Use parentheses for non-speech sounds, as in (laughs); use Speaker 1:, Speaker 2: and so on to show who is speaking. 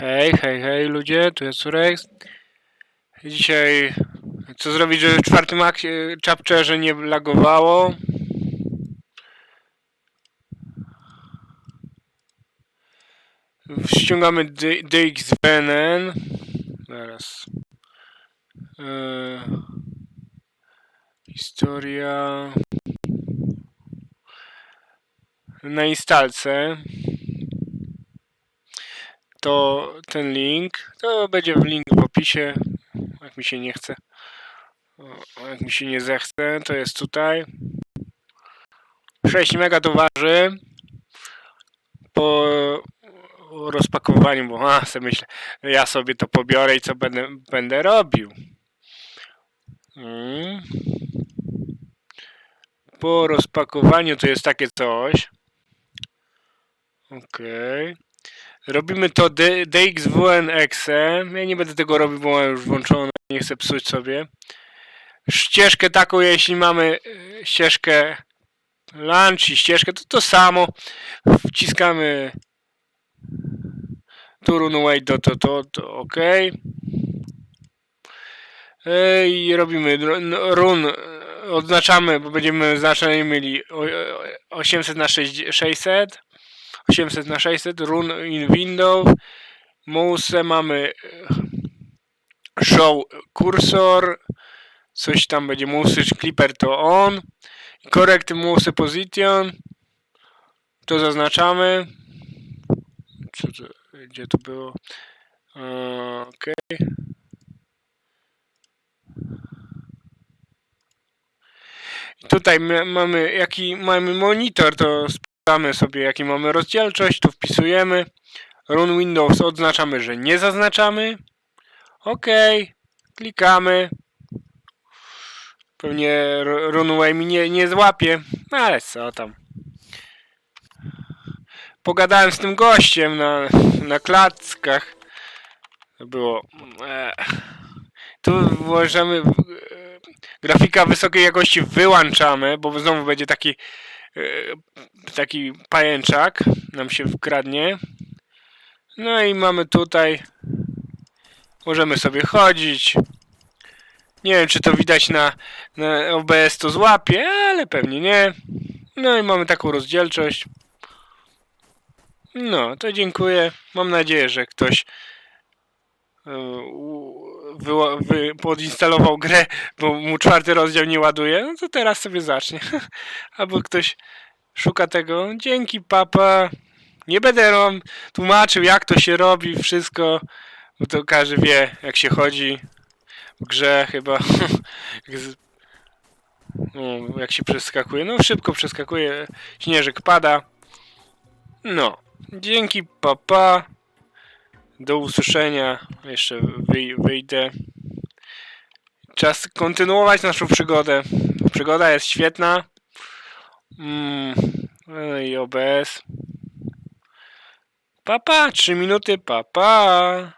Speaker 1: Hej, hej, hej ludzie, tu jest Surex. Dzisiaj co zrobić, żeby w czwartym akcie chapterze nie lagowało? Ściągamy D- DXVNN. Zaraz. Eee, historia. Na instalce to ten link, to będzie w link w opisie, jak mi się nie chce. Jak mi się nie zechce, to jest tutaj. 6 mega to waży. Po rozpakowaniu, bo a, sobie myślę, ja sobie to pobiorę i co będę, będę robił. Mm. Po rozpakowaniu to jest takie coś. Okej. Robimy to D- DXWN-exe. Ja nie będę tego robił, bo mam już włączone. Nie chcę psuć sobie. Ścieżkę taką, jeśli mamy e, ścieżkę lunch i ścieżkę, to to samo. Wciskamy tu runway do to, to, to ok. E, I robimy dr- run, e, odznaczamy, bo będziemy znaczenie mieli o- o- 800 na 6 600. 800 na 600 run in window. Mouse mamy e, show cursor coś tam będzie mouse clipper to on. Correct mouse position. To zaznaczamy. Co to, gdzie to było? E, ok tutaj my, mamy jaki mamy monitor to Sprawdzamy sobie jaki mamy rozdzielczość, tu wpisujemy. Run Windows odznaczamy, że nie zaznaczamy. OK. Klikamy. Pewnie Runway mi nie, nie złapie, no ale co tam. Pogadałem z tym gościem na, na klackach. To było... E, tu włożymy... E, grafika wysokiej jakości wyłączamy, bo znowu będzie taki taki pajęczak nam się wkradnie. No i mamy tutaj. Możemy sobie chodzić. Nie wiem, czy to widać na, na OBS to złapie, ale pewnie nie. No i mamy taką rozdzielczość. No, to dziękuję. Mam nadzieję, że ktoś wyło- wy, podinstalował grę, bo mu czwarty rozdział nie ładuje. No to teraz sobie zacznie. (laughs) Albo ktoś szuka tego. Dzięki, papa. Nie będę wam tłumaczył, jak to się robi, wszystko, bo to każdy wie, jak się chodzi w grze chyba. (laughs) no, jak się przeskakuje. No, szybko przeskakuje, śnieżek pada. No, dzięki, papa. Do usłyszenia. Jeszcze wyj wyjdę. Czas kontynuować naszą przygodę. Przygoda jest świetna. Mm, no i OBS. Papa, 3 minuty, papa.